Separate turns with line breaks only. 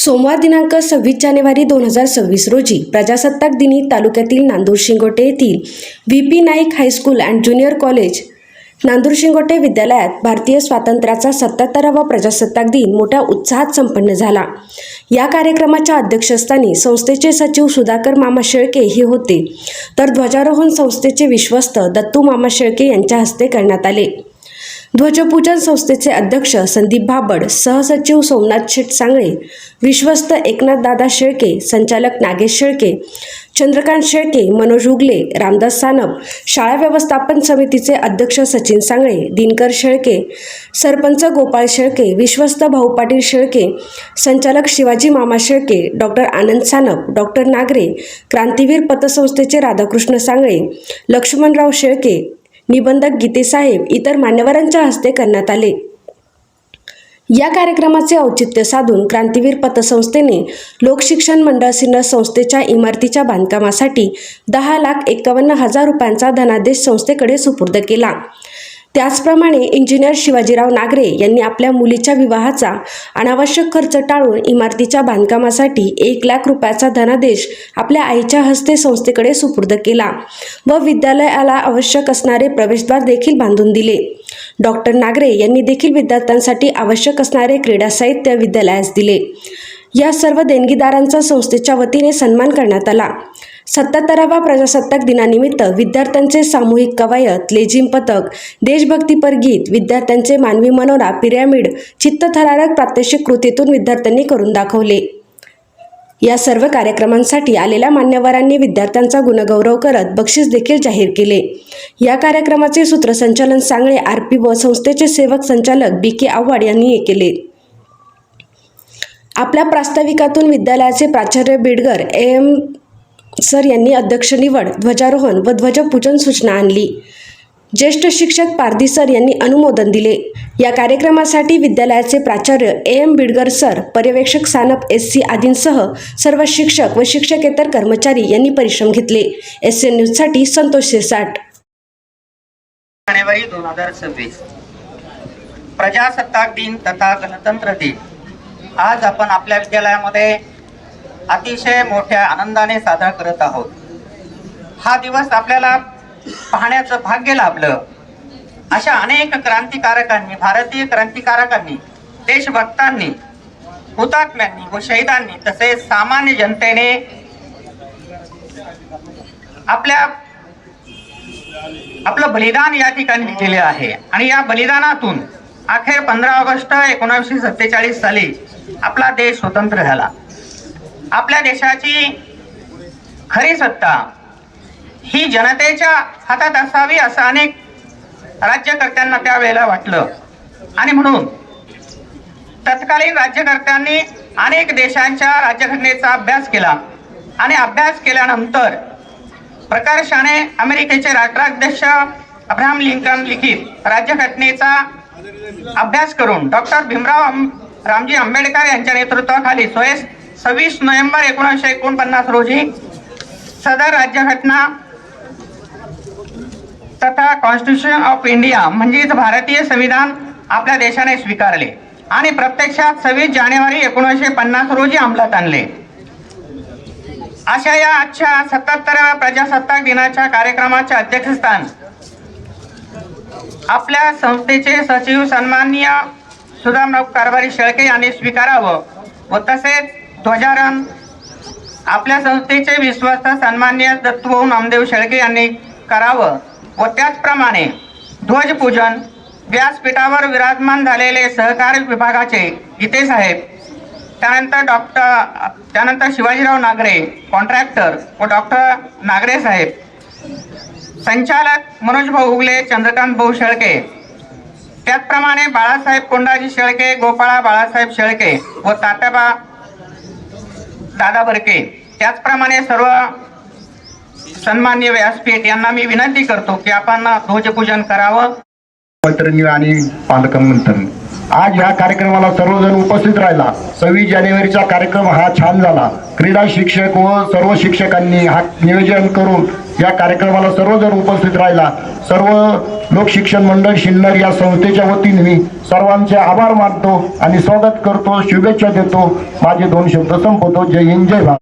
सोमवार दिनांक सव्वीस जानेवारी दोन हजार सव्वीस रोजी प्रजासत्ताक दिनी तालुक्यातील नांदूर शिंगोटे येथील V P Naik high school and junior college Nandur Shingote विद्यालयात भारतीय स्वातंत्र्याचा सत्याहत्तरावा प्रजासत्ताक दिन मोठ्या उत्साहात संपन्न झाला. या कार्यक्रमाच्या अध्यक्षस्थानी संस्थेचे सचिव सुधाकर मामा शेळके हे होते. तर ध्वजारोहण संस्थेचे विश्वस्त दत्तू मामा शेळके यांच्या हस्ते करण्यात आले. ध्वजपूजन संस्थेचे अध्यक्ष संदीप भाबड सहसचिव सोमनाथ शेठ सांगळे विश्वस्त एकनाथ दादा शेळके संचालक नागेश शेळके चंद्रकांत शेळके मनोज उगले रामदास सानप शाळा व्यवस्थापन समितीचे अध्यक्ष सचिन सांगळे दिनकर शेळके सरपंच गोपाळ शेळके विश्वस्त भाऊ पाटील शेळके संचालक शिवाजी मामा शेळके डॉक्टर आनंद सानप डॉक्टर नागरे क्रांतीवीर पतसंस्थेचे राधाकृष्ण सांगळे लक्ष्मणराव शेळके निबंधक गीतेसाहेब इतर मान्यवरांच्या हस्ते करण्यात आले. या कार्यक्रमाचे औचित्य साधून क्रांतीवीर पतसंस्थेने लोकशिक्षण मंडळ सिन्नर संस्थेच्या इमारतीच्या बांधकामासाठी दहा लाख एकावन्न हजार रुपयांचा धनादेश संस्थेकडे सुपूर्द केला. त्याचप्रमाणे इंजिनियर शिवाजीराव नागरे यांनी आपल्या मुलीच्या विवाहाचा अनावश्यक खर्च टाळून इमारतीच्या बांधकामासाठी एक लाख रुपयाचा धनादेश आपल्या आईच्या हस्ते संस्थेकडे सुपूर्द केला व विद्यालयाला आवश्यक असणारे प्रवेशद्वार देखील बांधून दिले. डॉक्टर नागरे यांनी देखील विद्यार्थ्यांसाठी आवश्यक असणारे क्रीडा साहित्य विद्यालयास दिले. या सर्व देणगीदारांचा संस्थेच्या वतीने सन्मान करण्यात आला. सत्याहत्तरावा प्रजासत्ताक दिनानिमित्त विद्यार्थ्यांचे सामूहिक कवायत लेझिम पथक देशभक्तीपर गीत विद्यार्थ्यांचे मानवी मनोरा पिरॅमिड चित्तथरारक प्रात्यक्षिक कृतीतून विद्यार्थ्यांनी करून दाखवले. या सर्व कार्यक्रमांसाठी आलेल्या मान्यवरांनी विद्यार्थ्यांचा गुणगौरव करत बक्षीस देखील जाहीर केले. या कार्यक्रमाचे सूत्रसंचालन सांगळे आर पी व संस्थेचे सेवक संचालक बी के आव्हाड यांनी हे केले. आपल्या प्रास्ताविकातून विद्यालयाचे प्राचार्य बिडगर एम सर यांनी अध्यक्ष निवड ध्वजारोहण व ध्वजपूजन सूचना आणली. ज्येष्ठ शिक्षक पारधी सर यांनी अनुमोदन दिले. या कार्यक्रमासाठी विद्यालयाचे प्राचार्य ए. एम. बिडगर सर पर्यवेक्षक सानप एस. सी. आदींसह सर्व शिक्षक व शिक्षकेतर कर्मचारी यांनी परिश्रम घेतले. एस एन न्यूजसाठी संतोष शिरसाट.
जानेवारी दोन हजार सव्वीस. प्रजासत्ताक दिन तथा गणतंत्र दिन. आज आपण आपल्या विद्यालयामध्ये अतिशय मोठ्या आनंदाने साजरा करत आहोत. हा दिवस आपल्याला पाहण्याचं भाग्य लाभलं. अशा अनेक क्रांतिकारकांनी भारतीय क्रांतिकारकांनी देशभक्तांनी हुतात्म्यांनी व शहीदांनी तसेच सामान्य जनतेने आपल्या आपलं बलिदान या ठिकाणी दिलेले आहे. आणि या बलिदानातून अखेर पंधरा ऑगस्ट एकोणावीसशे सत्तेचाळीस साली आपला देश स्वतंत्र झाला. आपल्या देशाची खरी सत्ता ही जनतेच्या हातात असावी असं अनेक राज्यकर्त्यांना त्यावेळेला वाटलं. आणि म्हणून तत्कालीन राज्यकर्त्यांनी अनेक देशांच्या राज्यघटनेचा अभ्यास केला. आणि अभ्यास केल्यानंतर प्रकर्षाने अमेरिकेचे राष्ट्राध्यक्ष अब्राहम लिंकन लिखित राज्यघटनेचा अभ्यास करून डॉक्टर भीमराव आं- रामजी आंबेडकर यांच्या नेतृत्वाखाली सोयस सव्वीस नोव्हेंबर एकोणीसशे एकोणपन्नास रोजी सदर राज्यघटना तथा कॉन्स्टिट्यूशन ऑफ इंडिया म्हणजेच भारतीय संविधान आपल्या देशाने स्वीकारले आणि प्रत्यक्षात सव्वीस जानेवारी एकोणीसशे पन्नास रोजी अंमलात आणले. अशा या आजच्या सत्याहत्तराव्या प्रजासत्ताक दिनाच्या कार्यक्रमाचे अध्यक्षस्थान आपल्या संस्थेचे सचिव सन्माननीय सुदामराव कारभारी शेळके यांनी स्वीकारावं व तसेच ध्वजारोहण. आपल्या संस्थेचे विश्वस्त सन्मान्य दत्तभाऊ नामदेव शेळके यांनी करावं व त्याचप्रमाणे ध्वजपूजन व्यासपीठावर विराजमान झालेले सहकार विभागाचे गीते साहेब त्यानंतर डॉक्टर त्यानंतर शिवाजीराव नागरे कॉन्ट्रॅक्टर व डॉक्टर नागरे साहेब संचालक मनोज भाऊ उगले चंद्रकांत भाऊ शेळके त्याचप्रमाणे बाळासाहेब कोंडाजी शेळके गोपाळा बाळासाहेब शेळके व तात्याबा दादा बरके त्याचप्रमाणे सर्व सन्मान्य व्यासपीठ यांना मी विनंती करतो की आपण ध्वजपूजन करावं.
मैत्रिणी आणि पालकमंत्री आज ह्या कार्यक्रमाला सर्वजण उपस्थित राहिला. सव्वीस जानेवारीचा कार्यक्रम हा छान झाला. क्रीडा शिक्षक व सर्व शिक्षकांनी हा नियोजन करून या कार्यक्रमाला सर्वजण उपस्थित राहिला. सर्व लोकशिक्षण मंडळ शिन्नर या संस्थेच्या वतीने मी सर्वांचे आभार मानतो आणि स्वागत करतो शुभेच्छा देतो. माझे दोन शब्द संपवतो. जय हिंद जय भारत.